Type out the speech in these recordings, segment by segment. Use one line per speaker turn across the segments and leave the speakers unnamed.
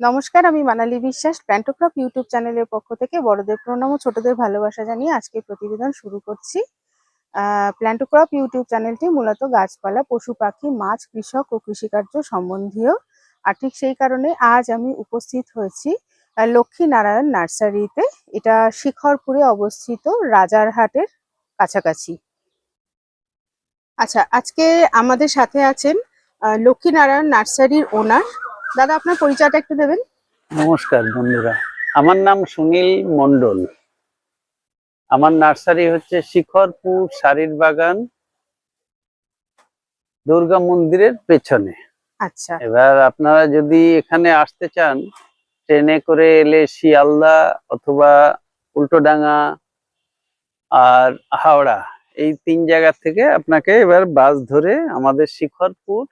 নমস্কার, আমি মানালি বিশ্বাস প্ল্যান্টোক্রপ ইউটিউব চ্যানেলের পক্ষ থেকে বড়দের প্রণাম ও ছোটদের ভালোবাসা জানিয়ে আজকে প্রতিবেদন শুরু করছি। প্ল্যান্টোক্রপ ইউটিউব চ্যানেলটি মূলত গাছপালা, পশু পাখি, মাছ, কৃষক ও কৃষিকার্য সম্বন্ধীয়। আর ঠিক সেই কারণে আজ আমি উপস্থিত হয়েছি লক্ষ্মীনারায়ণ নার্সারিতে। এটা শিখরপুরে অবস্থিত রাজারহাটের কাছাকাছি। আচ্ছা আজকে আমাদের সাথে আছেন লক্ষ্মীনারায়ণ নার্সারির ওনার দাদা আপনার পরিচয়টা একটু দেবেন?
নমস্কার বন্ধুরা আমার নাম সুনীল মন্ডল আমার নার্সারি হচ্ছে শিখরপুর শাড়ির বাগান দুর্গা মন্দিরের পেছনে।
আচ্ছা।
এবার আপনারা যদি এখানে আসতে চান ট্রেনে করে এলে শিয়ালদা অথবা উল্টোডাঙ্গা আর হাওড়া এই তিন জায়গা থেকে আপনাকে এবার বাস ধরে আমাদের শিখরপুর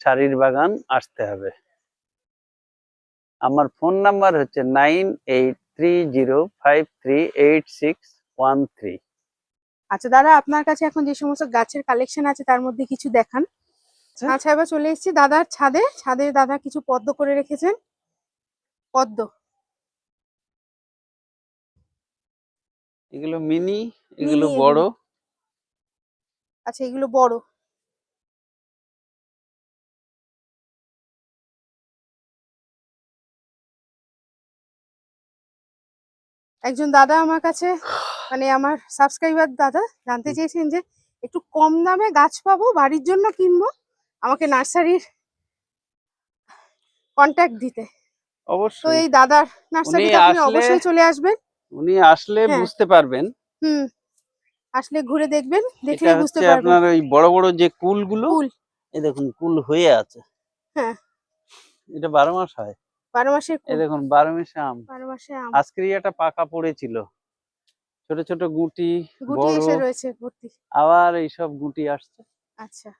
শাড়ির বাগান আসতে হবে। আমার ফোন নাম্বার হচ্ছে nine eight three zero five three eight six one three.
আচ্ছা দাদা আপনার কাছে এখন যে সমস্ত গাছের কালেকশন আছে তার মধ্যে কিছু দেখান।
আচ্ছা।
আচ্ছা এবার চলে এসেছি দাদার ছাদে। ছাদে দাদা কিছু পদ্ম করে রেখেছেন। পদ্ম।
এগুলো মিনি এগুলো বড়।
আচ্ছা এগুলো বড়। একজন দাদা আমার কাছে মানে আমার সাবস্ক্রাইবার দাদা জানতে চেয়েছেন যে একটু কম দামে গাছ পাবো বাড়ির জন্য কিনবো আমাকে নার্সারির কন্ট্যাক্ট দিতে। তো
অবশ্যই।
এই দাদার নার্সারিতে আপনি অবশ্যই চলে আসবেন।
উনি আসলে
হ্যাঁ।
বুঝতে পারবেন।
হুম। আসলে ঘুরে দেখবেন দেখলে বুঝতে পারবেন।
আপনার ওই বড় বড় যে কুলগুলো
কুল।
এই দেখুন কুল হয়ে আছে।
হ্যাঁ।
এটা বারো মাস হয়।
বারো মাসের
এই দেখুন বারো মাসে আম।
বারো মাসে আম।
আজকের একটা পাকা পড়েছিল। ছোট ছোট গুটি
গুটি এসে রয়েছে ভর্তি।
আবার এইসব গুটি আসছে।
আচ্ছা।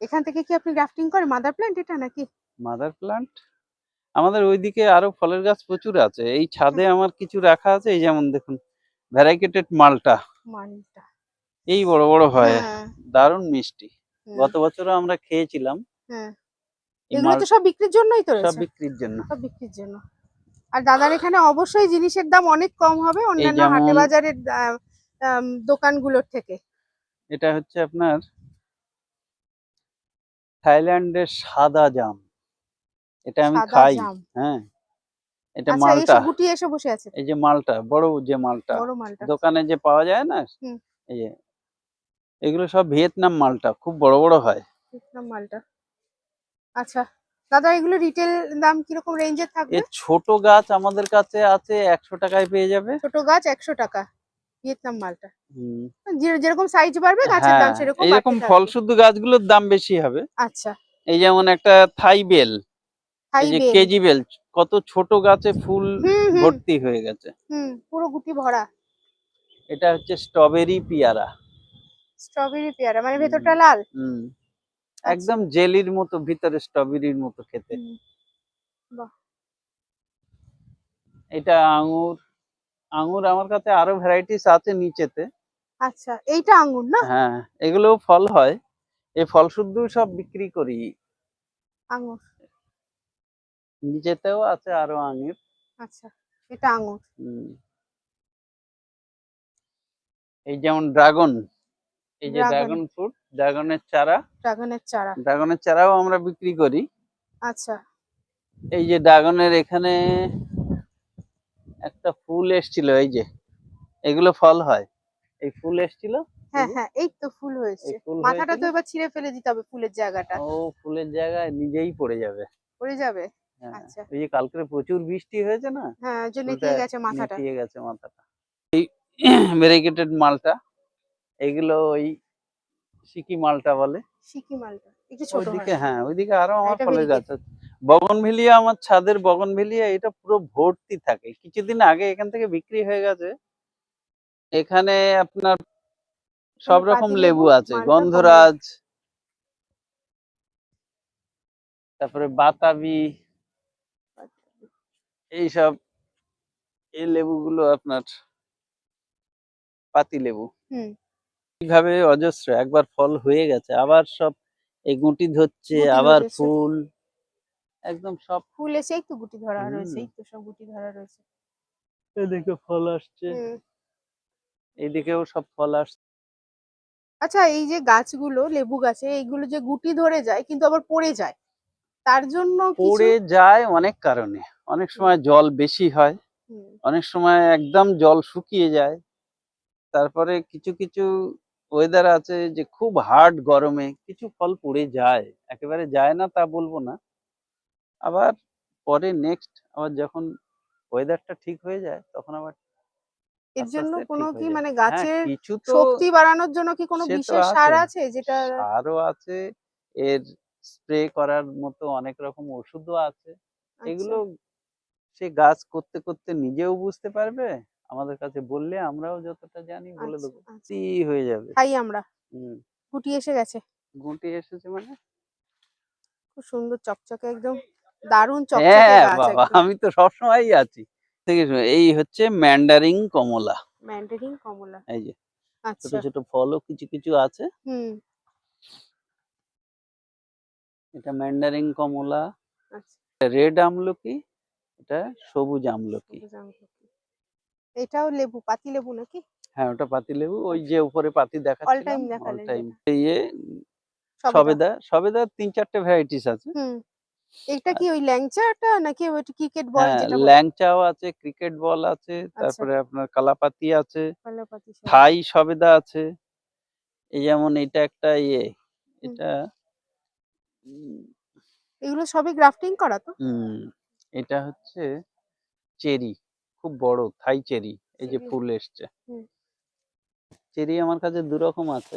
এখান থেকে কি আপনি গ্রাফটিং করেন? মাদার প্ল্যান্ট এটা নাকি?
মাদার আমাদের ওইদিকে আরও ফলের গাছ প্রচুর আছে। এই ছাদে আমার কিছু রাখা আছে। এই যেমন দেখুন ভ্যারাইকেটেড মালটা।
মালটা।
এই বড় বড় হয়।
হ্যাঁ,
দারুণ মিষ্টি। গত বছরও আমরা খেয়েছিলাম।
হ্যাঁ। এগুলো তো সব বিক্রির জন্যই তো
সব বিক্রির জন্য।
সব বিক্রির জন্য। আর দাদার এখানে অবশ্যই জিনিসের দাম অনেক কম হবে অন্যান্য হাটে বাজারের দোকানগুলোর থেকে।
এটা হচ্ছে আপনার থাইল্যান্ডের সাদা জাম। এটা আমি খাই হ্যাঁ। এটা
আচ্ছা
মালটা।
গুটি এসে বসে আছে।
এই যে মালটা বড় যে মালটা দোকানে যে পাওয়া যায় না এই যে এগুলো সব ভিয়েতনাম মালটা খুব বড় বড় হয়।
ভিয়েতনাম মালটা। আচ্ছা দাদা এগুলো রিটেল দাম কীরকম রেঞ্জের থাকবে?
এর ছোট গাছ আমাদের কাছে আছে একশো টাকায় পেয়ে যাবে।
ছোট গাছ একশো টাকা ভিয়েতনাম মালটা।
হুম,
যেরকম সাইজ বাড়বে গাছের দাম
হ্যাঁ
সেরকম
এইরকম
বাড়তে থাকবে।
ফল শুদ্ধ গাছগুলোর দাম বেশি হবে।
আচ্ছা।
এই যেমন একটা থাই বেল এই যে কেজি বেল। কত ছোট গাছে ফুল ভর্তি হয়ে গেছে।
হুম পুরো গুটি ভরা।
এটা হচ্ছে স্ট্রবেরি পিয়ারা।
স্ট্রবেরি পেয়ারা মানে ভেতরটা লাল।
হুম। একদম জেলির মতো ভিতরে স্ট্রবেরির মতো খেতে। এটা আঙ্গুর আঙ্গুর আমার কাছে আরও ভ্যারাইটিস আছে নিচেতে।
আচ্ছা এইটা আঙ্গুর না?
হ্যাঁ এগুলো ফল হয়। এই ফল শুদ্ধ সব বিক্রি করি।
আঙ্গুর
নিচেতেও আছে আরও আঙুর।
আচ্ছা এটা আঙ্গুর
হুম। এই যেমন ড্রাগন। এই যে ড্রাগন ফ্রুট ড্রাগনের চারা।
ড্রাগনের চারা।
ড্রাগনের চারাও আমরা বিক্রি করি।
আচ্ছা।
এই যে ড্রাগনের এখানে একটা ফুল এসছিল এই যে। এগুলো ফল হয়। এই ফুল এসছিল?
হ্যাঁ হ্যাঁ এই তো ফুল হয়েছে। মাথাটা তো এবার ছিঁড়ে ফেলে দিতে হবে ফুলের জায়গাটা।
ও ফুলের জায়গায় নিজেই পড়ে যাবে।
পড়ে যাবে?
হ্যাঁ
আচ্ছা।
ওই যে কালকে প্রচুর বৃষ্টি হয়েছে না?
হ্যাঁ জন্য গেছে মাথাটা।
গেছে মাথাটা। এই মালটা। এগুলো ওই সিকি মালটা বলে।
সিকি মালটা একটু ছোট
ওইদিকে
হ্যাঁ
ওইদিকে আরও আমার। গাছ আছে। বগনভেলিয়া আমার ছাদের বগনভেলিয়া এটা পুরো ভর্তি থাকে। কিছুদিন আগে এখান থেকে বিক্রি হয়ে গেছে। এখানে আপনার সব রকম লেবু
লেবু,
আছে গন্ধরাজ তারপরে বাতাবি। এইসব এই লেবুগুলো আপনার পাতি লেবু।
হুম।
এইভাবে অজস্র একবার ফল হয়ে গেছে আবার সব এই গুটি ধরছে আবার ফুল একদম সব
ফুল এসে তো গুটি ধরা রয়েছে তো সব গুটি ধরা রয়েছে।
এদিকে ফল আসছে। এদিকেও সব ফল আসছে
আচ্ছা এই যে গাছগুলো লেবু গাছে এইগুলো যে গুটি ধরে যায় কিন্তু আবার পড়ে যায় তার জন্য
পড়ে যায় অনেক কারণে। অনেক সময় জল বেশি হয় অনেক সময় একদম জল শুকিয়ে যায় তারপরে কিছু কিছু ওয়েদার আছে যে খুব হার্ড গরমে কিছু ফল পড়ে যায় একেবারে যায় না তা বলব না। আবার পরে নেক্সট আবার যখন ওয়েদারটা ঠিক হয়ে যায় তখন আবার
এর জন্য কোনো কি মানে
হ্যাঁ,
গাছের শক্তি বাড়ানোর জন্য কি কোনো বিশেষ সার
আছে।
আছে যেটা
সারও আছে এর স্প্রে করার মতো অনেক রকম ওষুধও আছে।
আচ্ছা,
এগুলো সে গাছ করতে করতে নিজেও বুঝতে পারবে আমাদের কাছে বললে আমরাও যতটা জানি বলে
আচ্ছা,
দেবো।
আচ্ছা।
হয়ে যাবে।
খাই আমরা।
হুম।
গুটি এসে গেছে।
গুটি এসেছে মানে?
খুব সুন্দর চকচকে একদম দারুণ চকচকে
হ্যাঁ বাবা আমি তো সবসময়ই আছি। ঠিক আছে এই হচ্ছে ম্যান্ডারিং কমলা।
ম্যান্ডারিন কমলা।
এই যে ছোট
আচ্ছা।
ছোট ফলও কিছু কিছু আছে।
হুম।
এটা ম্যান্ডারিং কমলা।
আচ্ছা।
রেড আমলকি এটা সবুজ আমলকি।
সবুজ আমলকি। এটাও লেবু পাতি লেবু নাকি?
হ্যাঁ ওটা পাতি লেবু। ওই যে উপরে পাতি দেখাচ্ছিলাম
দেখালেন
অল টাইম
যেটা।
ইয়ে
সবেদা।
সবেদা তিন চারটে ভ্যারাইটিস আছে।
হুম। এটা কি ওই ল্যাংচাটা নাকি ওইটা ক্রিকেট বল
হ্যাঁ
যেটা বলে?
ল্যাংচাও আছে ক্রিকেট বল আছে
আচ্ছা।
তারপরে আপনার কালাপাতি আছে
কলাপাতি
থাই সবেদা আছে। এই যেমন এটা একটা ইয়ে এটা
এগুলো সবই গ্রাফটিং করা তো?
হুম এটা হচ্ছে চেরি। খুব বড় থাই চেরি এই যে ফুল এসছে। চেরি আমার কাছে দু রকম আছে।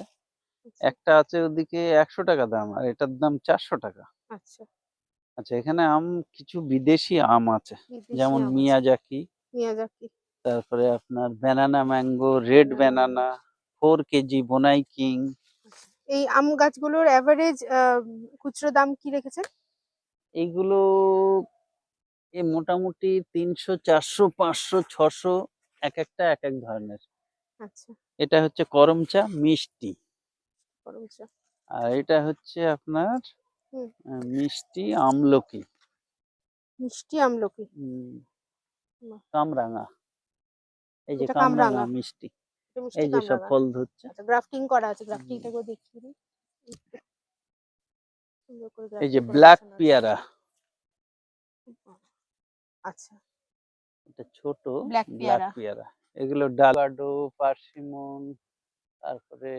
আচ্ছা,
একটা আছে ওদিকে একশো টাকা দাম আর এটার দাম চারশো টাকা।
আচ্ছা।
আচ্ছা এখানে আম কিছু বিদেশি আম আছে। যেমন। মিয়াজাকি।
মিয়াজাকি।
তারপরে আপনার banana mango red banana four KG বোনাই king.
এই আম গাছগুলোর অ্যাভারেজ খুচরো দাম কি রেখেছেন?
এইগুলো এ মোটামুটি তিনশো চারশো পাঁচশো ছশো এক একটা এক এক ধরনের।
আচ্ছা।
এটা হচ্ছে করম চা মিষ্টি আর এটা হচ্ছে আপনার মিষ্টি আমলকি।
মিষ্টি আমলকি?
কামরাঙা। এই যে কামরাঙা। মিষ্টি। এই যে সব ফল ধরছে।
আচ্ছা গ্রাফটিং করা আছে গ্রাফটিংটা করে করে
এই যে ব্ল্যাক পিয়ারা।
আচ্ছা।
এটা ছোট ব্ল্যাক
পেয়ারা।
এগুলো ডালাডো পার্সিমন তারপরে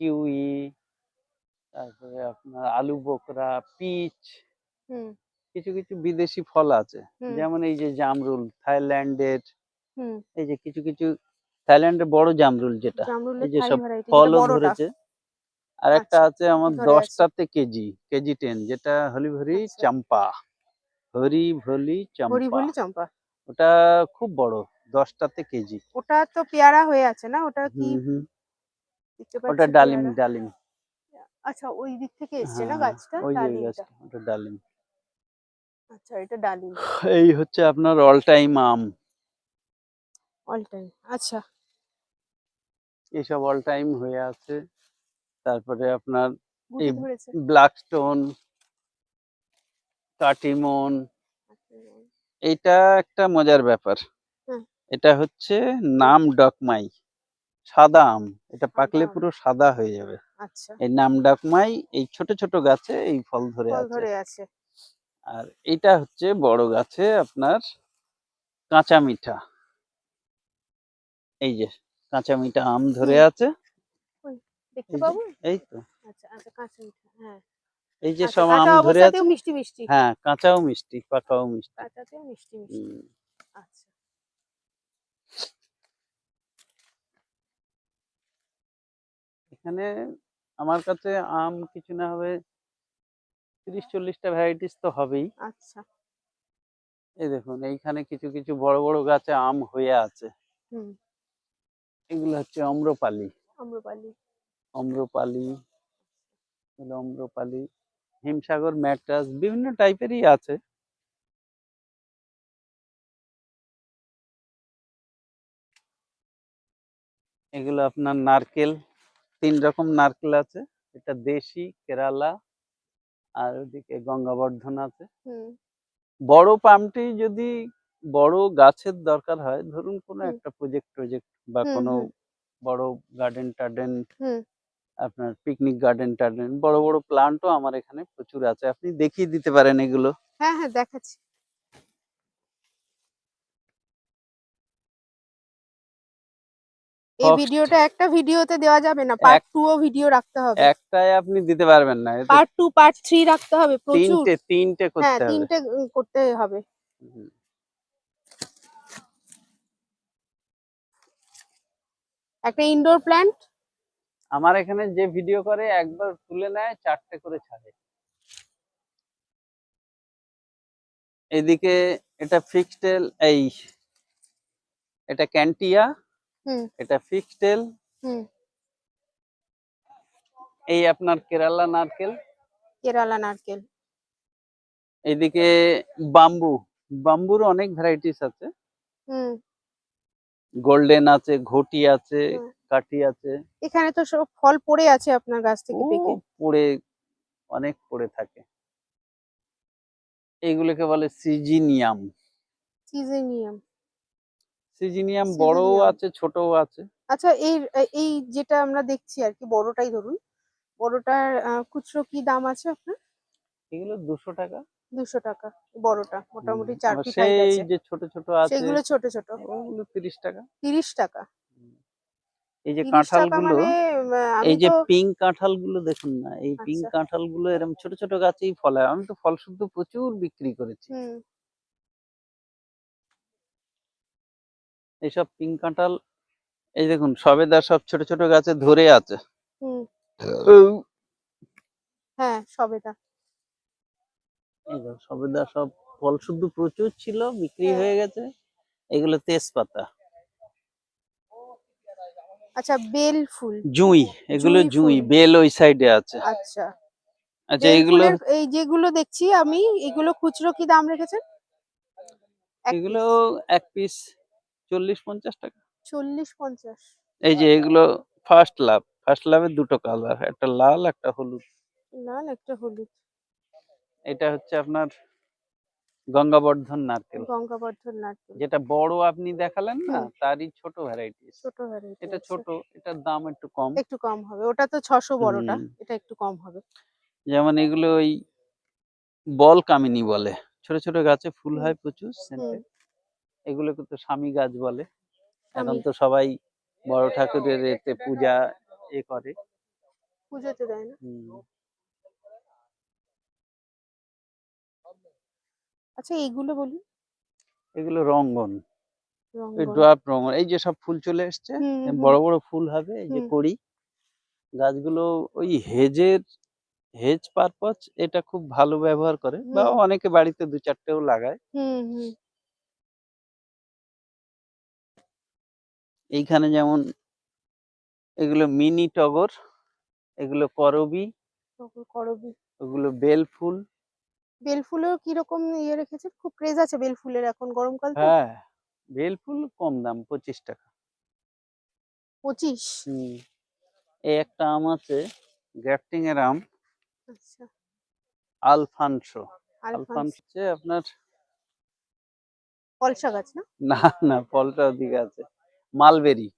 কিউই তারপরে আপনার আলু বোকরা পিচ।
হুম।
কিছু কিছু বিদেশি ফল আছে। যেমন এই যে জামরুল থাইল্যান্ডের
হুম।
এই যে কিছু কিছু থাইল্যান্ডের বড় জামরুল যেটা এই যে সব ফলও ধরেছে। আর একটা
আচ্ছা,
আছে আমার দশটাতে কেজি কেজি টেন যেটা হলি ভরি
আচ্ছা।
চাম্পা। হরি ভলি
হরি
চাম্পা। ওটা খুব বড় দশটাতে কেজি।
ওটা তো পেয়ারা হয়ে আছে না? ওটা কি
ওটা ডালিম ডালিম।
আচ্ছা ওই দিক থেকে এসছে না
হ্যাঁ,
গাছটা?
ওই ওটা ডালিম।
আচ্ছা এটা ডালিম।
এই হচ্ছে আপনার অল টাইম আম।
অল টাইম আচ্ছা।
এইসব অল টাইম হয়ে আছে। তারপরে আপনার এই- ব্ল্যাক স্টোন কাটিমন এইটা একটা মজার ব্যাপার। এটা হচ্ছে নাম ডকমাই। সাদা আম। এটা পাকলে পুরো সাদা হয়ে যাবে।
আচ্ছা।
এই নাম ডকমাই এই ছোট ছোট গাছে এই ফল ধরে আছে।
ধরে আছে।
আর এটা হচ্ছে বড় গাছে আপনার কাঁচা মিঠা। এই যে কাঁচা মিঠা আম ধরে আছে। এই এই তো।
আচ্ছা আচ্ছা কাঁচা মিঠা হ্যাঁ।
এই যে
আচ্ছা,
সব আম ধরে আছে
মিষ্টি মিষ্টি।
হ্যাঁ কাঁচাও মিষ্টি পাকাও মিষ্টি।
কাঁচাতেও মিষ্টি মিষ্টি। আচ্ছা।
এখানে আমার কাছে আম কিছু না হবে তিরিশ চল্লিশটা ভ্যারাইটিস তো হবেই।
আচ্ছা।
এই দেখুন এইখানে কিছু কিছু বড় বড় গাছে আম হয়ে আছে।
হুম।
এগুলো হচ্ছে অম্রপালি। অম্রপালি। এগুলো অম্রপালি। হিমসাগর ম্যাট্রাস বিভিন্ন টাইপেরই আছে। এগুলো আপনার নারকেল তিন রকম নারকেল আছে। এটা দেশি কেরালা আর ওদিকে গঙ্গাবর্ধন আছে।
হুম।
বড় পামটি যদি বড় গাছের দরকার হয় ধরুন কোনো একটা প্রজেক্ট প্রজেক্ট বা কোনো বড় গার্ডেন টার্ডেন
হুম।
আপনার পিকনিক গার্ডেন টার্ডেন বড় বড় প্লান্টও আমার এখানে প্রচুর আছে। আপনি দেখিয়ে দিতে পারেন এগুলো।
হ্যাঁ হ্যাঁ দেখাচ্ছি। এই ভিডিওটা একটা ভিডিওতে দেওয়া যাবে না পার্ট
এক-
টু ও ভিডিও রাখতে হবে।
একটাই আপনি দিতে পারবেন না।
পার্ট টু পার্ট থ্রি রাখতে হবে প্রচুর।
তিনটে তিনটে
হ্যাঁ
করতে হবে।
হ্যাঁ তিনটে করতে হবে। একটা ইনডোর প্ল্যান্ট
আমার এখানে যে ভিডিও করে একবার তুলে নেয় চারটে করে ছাড়ে। এদিকে এটা ফিক্সটেল এই এটা ক্যান্টিয়া
হুম।
এটা ফিক্সটেল
হুম।
এই আপনার কেরালা নারকেল।
কেরালা নারকেল।
এদিকে বাম্বু বাম্বুর অনেক ভ্যারাইটিস আছে।
হুম।
গোল্ডেন আছে ঘটি আছে। কাঠি আছে।
এখানে তো সব ফল পড়ে আছে আপনার গাছ থেকে পেকে।
পড়ে অনেক পড়ে থাকে। এইগুলোকে বলে সিজিনিয়াম।
সিজেনিয়াম।
সিজিনিয়াম বড়ও আছে ছোটও আছে।
আচ্ছা এই এই যেটা আমরা দেখছি আর কি বড়টাই ধরুন। বড়টার খুচরো কি দাম আছে আপনার?
এগুলো দুশো টাকা।
দুশো টাকা বড়টা। মোটামুটি চার ফিট
সেই যে ছোট ছোট আছে
সেগুলো ছোট ছোট।
ওগুলো তিরিশ টাকা।
তিরিশ টাকা?
এই যে কাঁঠালগুলো
মানে
এই যে পিঙ্ক কাঁঠালগুলো দেখুন না এই পিঙ্ক
আচ্ছা।
কাঁঠালগুলো এরকম ছোট ছোট গাছেই ফল হয় আমি তো ফল শুদ্ধ প্রচুর বিক্রি করেছি। এইসব পিঙ্ক কাঁঠাল এই দেখুন সবেদা সব ছোট ছোট গাছে ধরে আছে।
হুম। হ্যাঁ সবেদা।
এই সবেদা সব ফল শুদ্ধ প্রচুর ছিল বিক্রি
হ্যাঁ।
হয়ে গেছে। এগুলো তেজপাতা।
আচ্ছা বেল ফুল।
জুঁই এগুলো
জুঁই
বেল ওই সাইডে আছে।
আচ্ছা।
আচ্ছা এগুলো
এই যেগুলো দেখছি আমি এগুলো খুচরো কি দাম রেখেছেন?
এগুলো এক পিস চল্লিশ পঞ্চাশ টাকা।
চল্লিশ পঞ্চাশ।
এই যে এগুলো ফার্স্ট লাভ ফার্স্ট লাভের দুটো কালার একটা লাল একটা হলুদ।
লাল একটা হলুদ।
এটা হচ্ছে আপনার গঙ্গাবর্ধন নারকেল।
গঙ্গাবর্ধন নারকেল।
যেটা বড় আপনি দেখালেন না তারই ছোট ভ্যারাইটি
ছোট ভ্যারাইটি
এটা ছোট এটার দাম একটু কম।
একটু কম হবে। ওটা তো ছশো বড়টা
হুম।
এটা একটু কম হবে।
যেমন এগুলো ওই বল কামিনী বলে। ছোট ছোট গাছে ফুল হয় প্রচুর সেন্টেড এগুলোকে তো স্বামী গাছ বলে। এখন তো সবাই বড় ঠাকুরের এতে পূজা এ করে।
পুজোতে দেয় না? আচ্ছা এইগুলো বলুন।
এগুলো রঙ্গন।
রঙ
ওই ড্রপ রঙ্গন এই যে সব ফুল চলে এসছে
হুম।
বড় বড় ফুল হবে এই যে। কড়ি গাছগুলো ওই হেজের হেজ পারপজ এটা খুব ভালো ব্যবহার করে বা অনেকে বাড়িতে দু চারটেও লাগায়।
হুম হুম।
এইখানে যেমন এগুলো মিনি টগর এগুলো করবি।
করবি।
ওগুলো বেল ফুল।
বেল ফুলের কীরকম ইয়ে রেখেছেন? খুব ক্রেজ আছে বেল ফুলের এখন গরমকাল তো?
হ্যাঁ বেল ফুল কম দাম পঁচিশ টাকা।
পঁচিশ?
হুম। এই একটা আম আছে গ্রাফটিং এর আম।
আচ্ছা।
আলফানসো।
আলফান্স।
হচ্ছে আপনার
ফলসা গাছ না?
না না ফলটা ওদিকে আছে। মালবেরি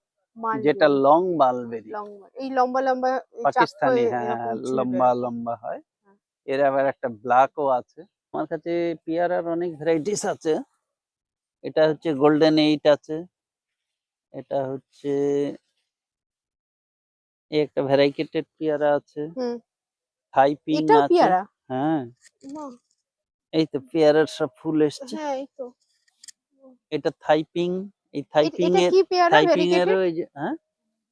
যেটা লং মালবেরি।
লং এই লম্বা লম্বা
পাকিস্তানি
হয়ে
হ্যাঁ লম্বা লম্বা হ্যাঁ। এর আবার একটা ব্ল্যাকও আছে। আমার কাছে পেয়ারার অনেক ভ্যারাইটিস আছে। এটা হচ্ছে গোল্ডেন এইট আছে। এটা হচ্ছে এই একটা ভ্যারাইকেটেড পেয়ারা আছে।
হুম।
থাইপিং
এটাও
আছে। হ্যাঁ। এই তো পেয়ারার সব ফুল এসছে।
হ্যাঁ এই তো।
এটা থাইপিং এই
এ-
থাইপিং
এটা
এর
কি পেয়ারা?
থাইপিং এর ওই যে হ্যাঁ?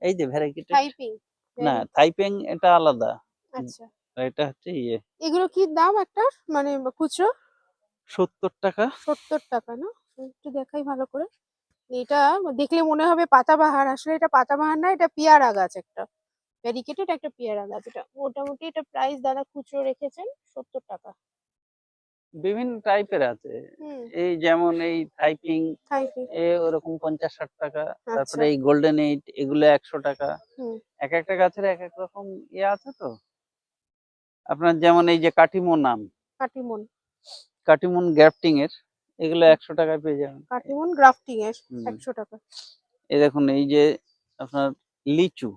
এই যে ভ্যারাইকেটেড
টাইপিং
না থাইপিং এটা আলাদা।
আচ্ছা।
আর এটা হচ্ছে ইয়ে।
এগুলো কি দাম একটা? মানে খুচরো?
সত্তর টাকা।
সত্তর টাকা না? একটু দেখাই ভালো করে। এটা দেখলে মনে হবে পাতাবাহার। আসলে এটা পাতাবাহার না এটা পেয়ারা গাছ একটা। ভ্যারিকেটেড একটা পেয়ারা গাছ। এটা মোটামুটি এটা প্রাইস দাদা খুচরো রেখেছেন সত্তর টাকা।
বিভিন্ন টাইপের আছে। এই যেমন এই থাইপিং
টাইপিং
এ ওরকম পঞ্চাশ ষাট টাকা।
আচ্ছা।
তারপরে এই গোল্ডেন এইট এগুলো একশো টাকা। এক একটা গাছের এক এক রকম ইয়ে আছে তো? আপনার যেমন এই যে কাটিমো নাম
কাটিমন।
কাটিমন গ্রাফটিং এর এগুলো একশো টাকায় পেয়ে যাবেন।
কাটিমন গ্রাফটিং এর। একশো টাকা।
এই দেখুন এই যে আপনার লিচু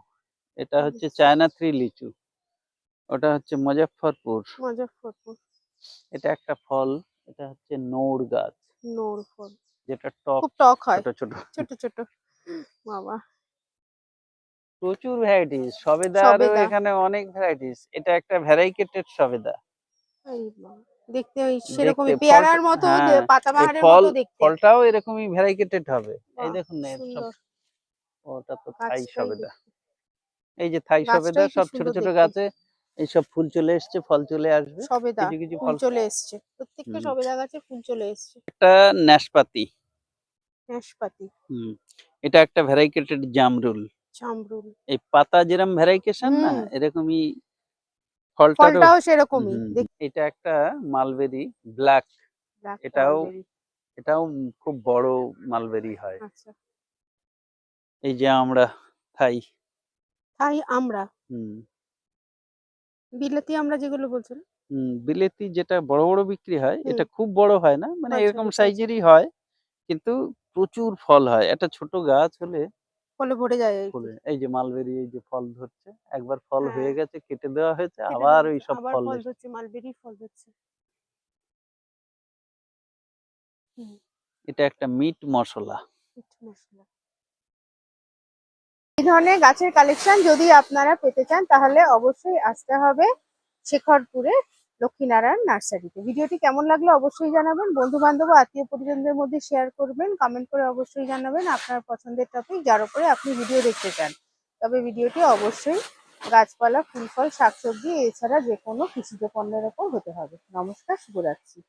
এটা হচ্ছে চায়না থ্রি লিচু ওটা হচ্ছে মুজফ্ফরপুর।
মুজফ্ফরপুর।
এটা একটা ফল এটা হচ্ছে নৌর গাছ
নোর ফল।
যেটা টক
খুব টক হয়।
ছোট ছোট।
ছোট ছোট। বাবা।
প্রচুর ভ্যারাইটিস সবেদারও
সবেদা।
এখানে অনেক ভ্যারাইটিস এটা একটা ভ্যারাইকেটেড সবেদা।
দেখতে ওই সেরকমই পেয়ারার মতো
হ্যাঁ,
দে- পাতা
এই
বাহারের
ফল
মতো দেখতে।
ফলটাও এরকমই ভ্যারাইকেটেড হবে। এই দেখুন না ওটা তো থাই সবেদা। এই যে থাই সবেদা সব ছোট ছোট গাছে এই সব ফুল চলে এসছে ফল চলে আসবে।
সবেদা
কিছু কিছু
ফুল চলে এসছে। প্রত্যেকটা। সবেদা গাছে ফুল চলে এসছে।
একটা নাশপাতি।
নাশপাতি।
হুম। এটা একটা ভ্যারাইকেটেড জামরুল।
জামরুল
এই পাতা যেরকম ভ্যারাইকেশন না এরকমই
ফলটাও সেরকমই।
এটা একটা মালবেরি ব্ল্যাক এটাও এটাও খুব বড় মালবেরি হয়।
আচ্ছা।
এই যে আমরা থাই।
তাই আমরা।
হুম।
বিলাতি আমরা যেগুলো বলছেন।
হুম, বিলেতি যেটা বড় বড় বিক্রি হয় এটা খুব বড় হয় না মানে এরকম সাইজেরই হয় কিন্তু প্রচুর ফল হয়। একটা ছোট গাছ হলে
ফলে ভরে যায়
এই যে মালবেরি এই যে ফল ধরছে একবার ফল
হ্যাঁ।
হয়ে গেছে কেটে দেওয়া হয়েছে আবার ওই সব ফল
ধরছে মালবেরি ফল ধরছে।
এটা একটা
মিট মশলা। এই ধরনের গাছের কালেকশন যদি আপনারা পেতে চান তাহলে অবশ্যই আসতে হবে শেখরপুরে। লক্ষ্মীনারায়ণ নার্সারিতে। ভিডিওটি কেমন লাগল অবশ্যই জানাবেন। বন্ধু বান্ধব আত্মীয় পরিজনদের মধ্যে শেয়ার করবেন কমেন্ট করে অবশ্যই জানাবেন। আপনার পছন্দের টপিক যার উপরে আপনি ভিডিও দেখতে চান। তবে ভিডিওটি অবশ্যই গাছপালা ফুল ফল শাকসবজি, এছাড়া যে কোনো কৃষিজ পণ্যের ওপর হতে হবে। নমস্কার, শুভরাত্রি।